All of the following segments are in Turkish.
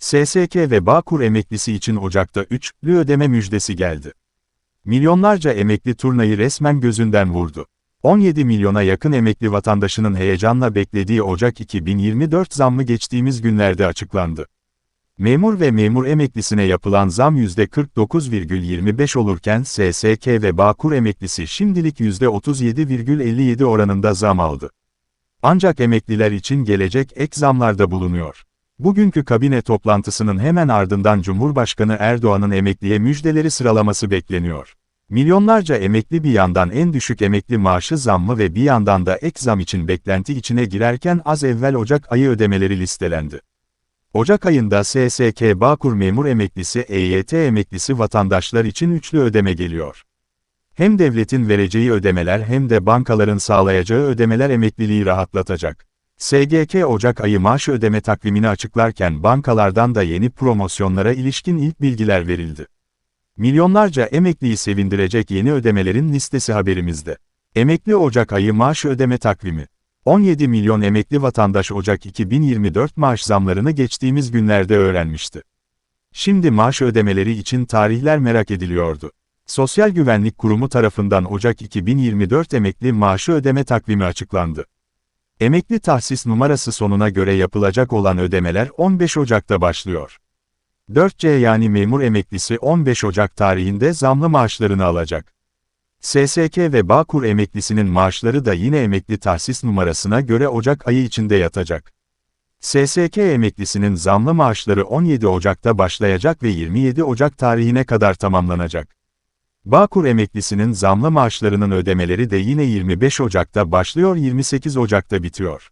SSK ve Bağkur emeklisi için Ocak'ta 3'lü ödeme müjdesi geldi. Milyonlarca emekli turnayı resmen gözünden vurdu. 17 milyona yakın emekli vatandaşının heyecanla beklediği Ocak 2024 zammı geçtiğimiz günlerde açıklandı. Memur ve memur emeklisine yapılan zam %49,25 olurken SSK ve Bağkur emeklisi şimdilik %37,57 oranında zam aldı. Ancak emekliler için gelecek ek zamlarda bulunuyor. Bugünkü kabine toplantısının hemen ardından Cumhurbaşkanı Erdoğan'ın emekliye müjdeleri sıralaması bekleniyor. Milyonlarca emekli bir yandan en düşük emekli maaşı zammı ve bir yandan da ek zam için beklenti içine girerken az evvel Ocak ayı ödemeleri listelendi. Ocak ayında SSK Bağkur memur emeklisi EYT emeklisi vatandaşlar için üçlü ödeme geliyor. Hem devletin vereceği ödemeler hem de bankaların sağlayacağı ödemeler emekliliği rahatlatacak. SGK Ocak ayı maaş ödeme takvimini açıklarken bankalardan da yeni promosyonlara ilişkin ilk bilgiler verildi. Milyonlarca emekliyi sevindirecek yeni ödemelerin listesi haberimizde. Emekli Ocak ayı maaş ödeme takvimi. 17 milyon emekli vatandaş Ocak 2024 maaş zamlarını geçtiğimiz günlerde öğrenmişti. Şimdi maaş ödemeleri için tarihler merak ediliyordu. Sosyal Güvenlik Kurumu tarafından Ocak 2024 emekli maaşı ödeme takvimi açıklandı. Emekli tahsis numarası sonuna göre yapılacak olan ödemeler 15 Ocak'ta başlıyor. 4C yani memur emeklisi 15 Ocak tarihinde zamlı maaşlarını alacak. SSK ve Bağkur emeklisinin maaşları da yine emekli tahsis numarasına göre Ocak ayı içinde yatacak. SSK emeklisinin zamlı maaşları 17 Ocak'ta başlayacak ve 27 Ocak tarihine kadar tamamlanacak. Bağkur emeklisinin zamlı maaşlarının ödemeleri de yine 25 Ocak'ta başlıyor 28 Ocak'ta bitiyor.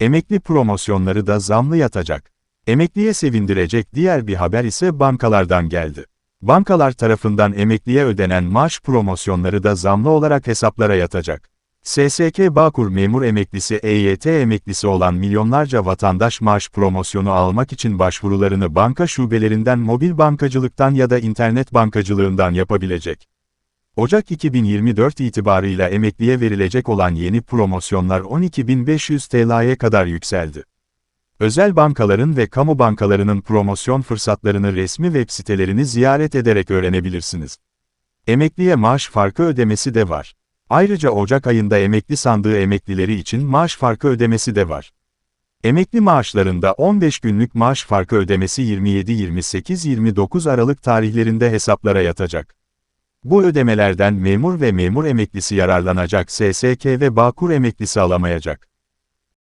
Emekli promosyonları da zamlı yatacak. Emekliye sevindirecek diğer bir haber ise bankalardan geldi. Bankalar tarafından emekliye ödenen maaş promosyonları da zamlı olarak hesaplara yatacak. SSK Bağkur memur emeklisi EYT emeklisi olan milyonlarca vatandaş maaş promosyonu almak için başvurularını banka şubelerinden mobil bankacılıktan ya da internet bankacılığından yapabilecek. Ocak 2024 itibarıyla emekliye verilecek olan yeni promosyonlar 12.500 TL'ye kadar yükseldi. Özel bankaların ve kamu bankalarının promosyon fırsatlarını resmi web sitelerini ziyaret ederek öğrenebilirsiniz. Emekliye maaş farkı ödemesi de var. Ayrıca Ocak ayında emekli sandığı emeklileri için maaş farkı ödemesi de var. Emekli maaşlarında 15 günlük maaş farkı ödemesi 27-28-29 Aralık tarihlerinde hesaplara yatacak. Bu ödemelerden memur ve memur emeklisi yararlanacak SSK ve Bağkur emeklisi alamayacak.